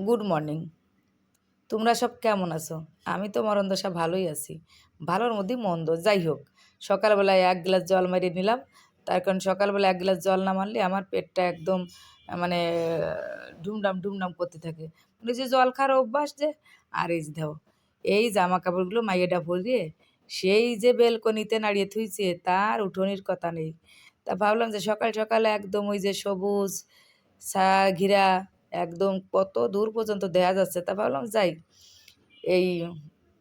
Good morning. তোমরা সব কেমন আছো? আমি তো মরণ দশা ভালোই আছি। ভালোর মধ্যেই মন্দ। যাই হোক, সকালবেলায় এক গ্লাস জল মারিয়ে নিলাম। তার কারণ সকালবেলা এক গ্লাস জল না মারলে আমার পেটটা একদম মানে ডুমডাম ডুমডাম করতে থাকে। মানে যে, জল খাওয়ার অভ্যাস যে? আর এই দাও এই জামা কাপড়গুলো মাইয়েটা ভরিয়ে সেই যে বেলকনিতে নাড়িয়ে থুইছে, তার উঠোনির কথা নেই। তা ভাবলাম যে সকাল সকালে একদম ওই যে সবুজ সা ঘিরা একদম কত দূর পর্যন্ত দেখা যাচ্ছে তা ভাবলাম যাই। এই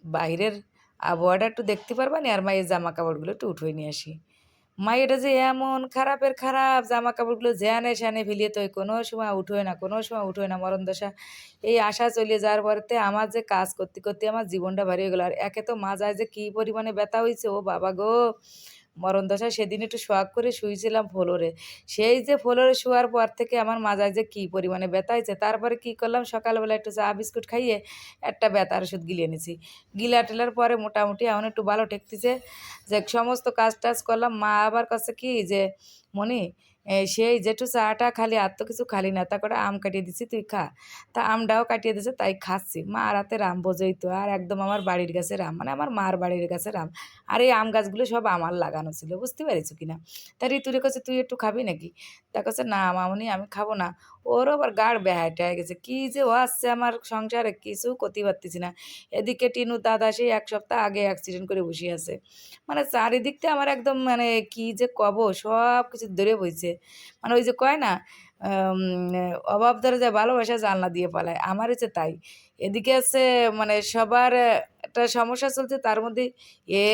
বাইরের আবহাওয়াটা একটু দেখতে পারবা নি আর মায়ের জামা কাপড়গুলো একটু উঠোয় নিয়ে আসি। মায়েরা যে এমন খারাপের খারাপ জামা কাপড়গুলো জ্যানে স্যানে ফেলিয়ে তো কোনো সময় উঠোয় না, কোনো সময় উঠোয় না মরণ দশা। এই আশা চলিয়ে যাওয়ার পরেতে আমার যে কাজ করতে করতে আমার জীবনটা ভারী হয়ে গেলো। আর একে তো মা যায় যে কী পরিমাণে ব্যথা হয়েছে ও বাবা গো! মরণ দশায় সেদিন একটু শোয়াক করে শুয়েছিলাম ফ্লোরে। সেই যে ফ্লোরে শোয়ার পর থেকে আমার মাজায় যে কী পরিমাণে ব্যথা হয়েছে, তারপরে কী করলাম? সকালবেলা একটু চা, বিস্কুট খাইয়ে একটা ব্যথার ওষুধ গিলে এনেছি গিলা টেলার পরে মোটামুটি এখন একটু ভালো ঠেকতেছে। যে সমস্ত কাজ টাজ করলাম, মা আবার কাছে কি যে মনি সেই যেটু চাটা খালি আর তো কিছু খালি না তা করে আম কাটিয়ে দিছি, তুই খা। তা আমটাও কাটিয়ে দিছে, তাই খাচ্ছি। মা রাতে রাম বোঝই তো, আর একদম আমার বাড়ির কাছে রাম মানে আমার মার বাড়ির কাছে রাম। আর এই আম গাছগুলো সব আমার লাগানো ছিল, বুঝতে পেরেছ কিনা? তা ঋতুরে কাছে তুই একটু খাবি নাকি? তা কাছে না মামনি, আমি খাব না। ওর আবার গাড় বেহায় টেয়ে গেছে, কী যে ও আসছে আমার সংসারে, কিছু করতে পারতেছি না। এদিকে টিনু দাদা সেই এক সপ্তাহ আগে অ্যাক্সিডেন্ট করে বসে আছে। মানে চারিদিকটা আমার একদম মানে কি যে কব, সব কিছু ধরে বইছে। মানে ওই যে কয় না অভাব ধরে যায়, ভালোবাসা জানলা দিয়ে পালায়। আমার হচ্ছে তাই। এদিকে আছে মানে সবার একটা সমস্যা চলছে, তার মধ্যে এ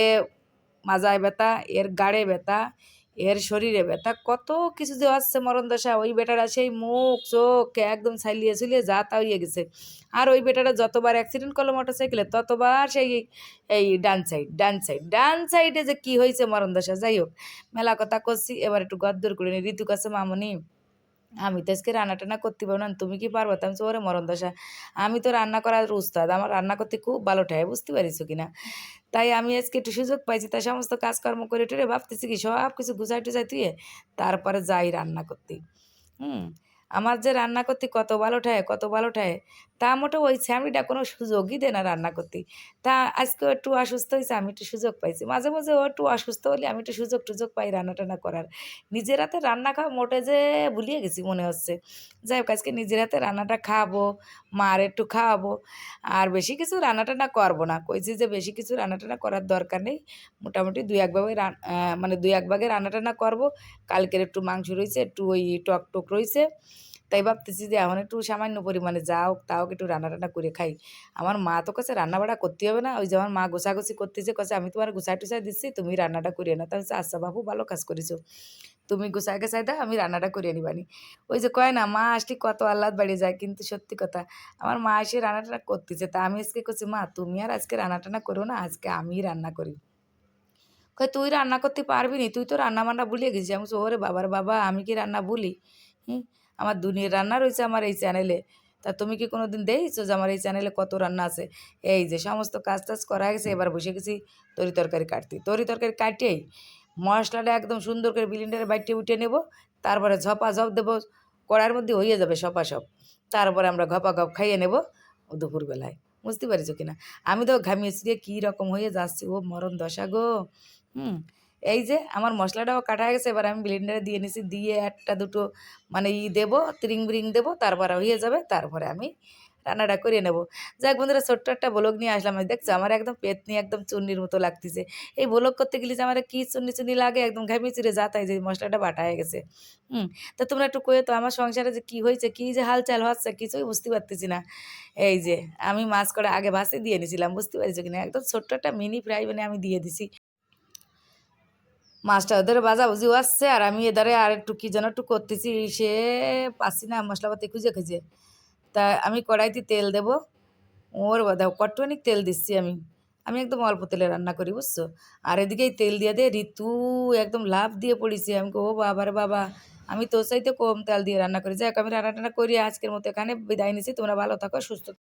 মাজায় ব্যথা, এর গাড়ে ব্যথা এর শরীরে ব্যথা কত কিছু যে আসছে মরণ দশা, ওই বেটারা সেই মুখ চোখ একদম ছাইলিয়ে ছুলিয়ে যা তা হয়ে গেছে। আর ওই বেটারা যতবার অ্যাক্সিডেন্ট করল মোটর সাইকেলে ততবার সেই এই ডান সাইড ডান সাইড ডান সাইডে যে কি হয়েছে মরণ দশা, যাই হোক। মেলা কথা করছি, এবার একটু গদ্দর করে নি। ঋতু কাছে মামনি। আমি তো আজকে রান্না টান্না করতে পারব না। তুমি কি পারব? আমি ওরে মরণ দশা। আমি তো রান্না করার উস্তাদ। আমার রান্না করতে খুব ভালো ঠায়, বুঝতে পারিস কিনা তাই আমি আজকে একটু সুযোগ পাইছি, তাই সমস্ত কাজকর্ম করে টুরে ভাবতেছি কি, সব কিছু গুছাই টুজাই তুই তারপরে যাই রান্না করতে। হুম, আমার যে রান্না করতে কত ভালো ঠায়, কত ভালো ঠায় তা মোটে ওই স্যামরিটা কোনো সুযোগই দেয় না রান্না করতে। তা আজকে একটু অসুস্থ হয়েছে আমি একটু সুযোগ পাইছি। মাঝে মাঝে ও একটু অসুস্থ হলে আমি একটু সুযোগ টুযোগ পাই রান্না টান্না করার। নিজের হাতে রান্না খাওয়া মোটে যে ভুলিয়ে গেছি মনে হচ্ছে। যাই হোক, আজকে নিজের হাতে রান্নাটা খাব, মার একটু খাওয়াবো, আর বেশি কিছু রান্না টান্না করব না। কইছি যে বেশি কিছু রান্না টান্না করার দরকার নেই। মোটামুটি দুই এক ভাগে মানে দুই এক ভাগে রান্না টান্না করব। কালকের একটু মাংস রয়েছে একটু ওই টক টক রয়েছে তাই ভাবতেছি যে এখন একটু সামান্য পরিমাণে যাও তাও একটু রান্না টান্না করে খাই। আমার মা তো কাছে রান্না বাড়া করতে হবে না। ওই যে আমার মা গোছাগুছি করতেছে কাছে আমি তোমার গুছাই টুছাই দিচ্ছি তুমি রান্নাটা করিয়ে না বলছে, আচ্ছা বাবু ভালো কাজ করেছ। তুমি গুছাই গেছাই দাও আমি রান্নাটা করিয়ে নিবানি ওই যে কয় না মা আসলে কত আহ্লাদ বাড়িয়ে যায় কিন্তু সত্যি কথা আমার মা এসে রান্না টান্না করতেছে। তা আমি আজকে করছি মা তুমি আর আজকে রান্না টান্না করো না আজকে আমি রান্না করি। কয় তুই রান্না করতে পারবি নি? তুই তো রান্না বান্না ভুলিয়ে গেছিস। আমি ওরে বাবার বাবা আমি কি রান্না ভুলি? হুম আমার দুনিয়ার রান্না রয়েছে আমার এই চ্যানেলে তা তুমি কি কোনো দিন দেখেছ যে আমার এই চ্যানেলে কত রান্না আছে? এই যে সমস্ত কাজ টাজ করা গেছে এবার বসে গেছি তরি তরকারি কাটতে। তরি তরকারি কাটিয়েই মশলাটা একদম সুন্দর করে বিলিন্ডারে বাইটে উঠে নেব, তারপরে ঝপা ঝপ দেবো কড়ার মধ্যে হয়ে যাবে সপা সপ। তারপরে আমরা ঘপা ঘপ খাইয়ে নেব দুপুরবেলায়। বুঝতে পারিছো কিনা? আমি তো ঘামিয়েছি দিয়ে কী রকম হয়ে যাচ্ছি, ও মরণ দশা গো। হুম এই যে আমার মশলাটাও কাটা হয়ে গেছে, এবার আমি ব্লেন্ডারে দিয়ে নিছি, দিয়ে একটা দুটো মানে ই দেবো ত্রিং ব্রিং দেবো, তারপরে হয়ে যাবে, তারপরে আমি রান্নাটা করে নেব। যাক বন্ধুরা, ছোট্ট একটা ব্লগ নিয়ে আসলাম দেখছ? আমার একদম পেট নিয়ে একদম চুন্নির মতো লাগতেছে। এই ব্লগ করতে গেলে যে আমার কি চুন্নি চুন্নি লাগে, একদম ঘামিয়ে চিরে যাতাই যে মশলাটা বাটা হয়ে গেছে। হুম, তা তোমরা একটু কয়ে তো আমার সংসারে যে কী হয়েছে, কী যে হালচাল হচ্ছে, কিছুই বুঝতে পারতেছি না। এই যে আমি মাছ করে আগে ভাসে দিয়ে নিয়েছিলাম বুঝতে পারছ কিনা? একদম ছোট্ট একটা মিনি ফ্রাই বানিয়ে আমি দিয়ে দিছি। মাছটা ওদের বাজাবুঝিও আসছে, আর আমি এদারে আর একটু কী যেন একটু করতেছি, সে পাচ্ছি না মশলাপাতি খুঁজে খুঁজে। তা আমি কড়াইতে তেল দেবো। ওর দাও কট্টনিক তেল দিচ্ছি আমি। আমি একদম অল্প তেলে রান্না করি, বুঝছ? আর এদিকে এই তেল দিয়ে দে ঋতু একদম লাভ দিয়ে পড়েছি। আমি ও বাবা রে বাবা, আমি তোর চাইতে কম তেল দিয়ে রান্না করি। যাই আমি রান্না টান্না করি, আজকের মতো এখানে বিদায় নিছি। তোমরা ভালো থাকো, সুস্থ